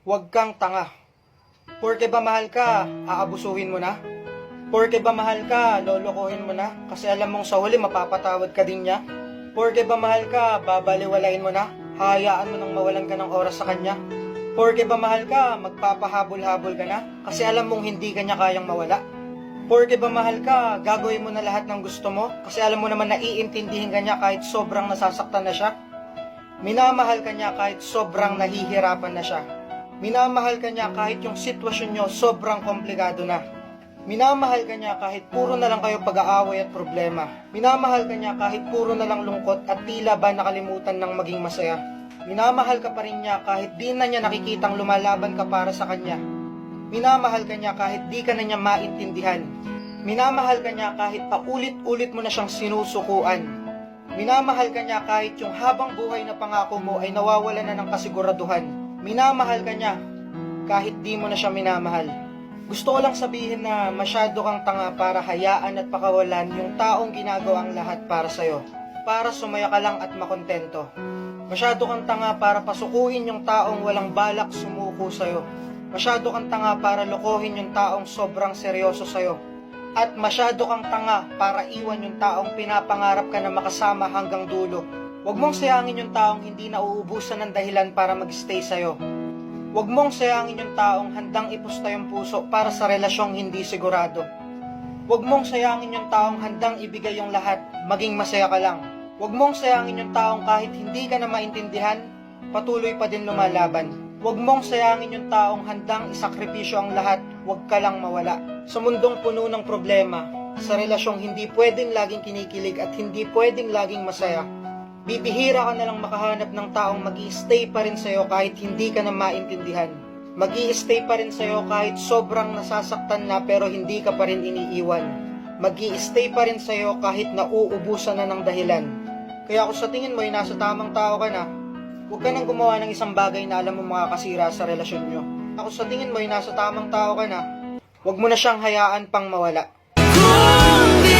Huwag kang tanga. Porke ba mahal ka, aabusuhin mo na? Porke ba mahal ka, lolokohin mo na? Kasi alam mong sa huli mapapatawad ka din niya? Porke ba mahal ka, babaliwalain mo na? Hayaan mo nang mawalan ka ng oras sa kanya? Porke ba mahal ka, magpapahabol-habol ka na? Kasi alam mong hindi ka niya kayang mawala? Porke ba mahal ka, gagawin mo na lahat ng gusto mo? Kasi alam mo naman na iintindihin ka niya kahit sobrang nasasaktan na siya? Minamahal ka niya kahit sobrang nahihirapan na siya. Minamahal ka niya kahit yung sitwasyon nyo sobrang komplikado na. Minamahal ka niya kahit puro na lang kayo pag-aaway at problema. Minamahal ka niya kahit puro na lang lungkot at tila ba nakalimutan ng maging masaya. Minamahal ka pa rin niya kahit di na niya nakikitang lumalaban ka para sa kanya. Minamahal ka niya kahit di ka na niya maintindihan. Minamahal ka niya kahit paulit-ulit mo na siyang sinusukuan. Minamahal ka niya kahit yung habang buhay na pangako mo ay nawawala na ng kasiguraduhan. Minamahal ka niya kahit di mo na siya minamahal. Gusto ko lang sabihin na masyado kang tanga para hayaan at pakawalan yung taong ginagawang lahat para sa'yo. Para sumaya ka lang at makontento. Masyado kang tanga para pasukuin yung taong walang balak sumuko sa'yo. Masyado kang tanga para lokohin yung taong sobrang seryoso sa'yo. At masyado kang tanga para iwan yung taong pinapangarap ka na makasama hanggang dulo. Huwag mong sayangin yung taong hindi nauubusan ng dahilan para mag-stay sa'yo. Huwag mong sayangin yung taong handang ipusta yung puso para sa relasyong hindi sigurado. Huwag mong sayangin yung taong handang ibigay yung lahat, maging masaya ka lang. Huwag mong sayangin yung taong kahit hindi ka na maintindihan, patuloy pa din lumalaban. Huwag mong sayangin yung taong handang isakripisyo ang lahat, huwag ka lang mawala. Sa mundong puno ng problema, sa relasyong hindi pwedeng laging kinikilig at hindi pwedeng laging masaya, bibihira ka na lang makahanap ng taong mag stay pa rin sa'yo kahit hindi ka na maintindihan. mag stay pa rin sa'yo kahit sobrang nasasaktan na pero hindi ka pa rin iniiwan. mag stay pa rin sa'yo kahit nauubusan na ng dahilan. Kaya kung sa tingin mo ay nasa tamang tao ka na, huwag ka nang gumawa ng isang bagay na alam mo makakasira sa relasyon nyo. Ako sa tingin mo ay nasa tamang tao ka na, huwag mo na siyang hayaan pang mawala. Kung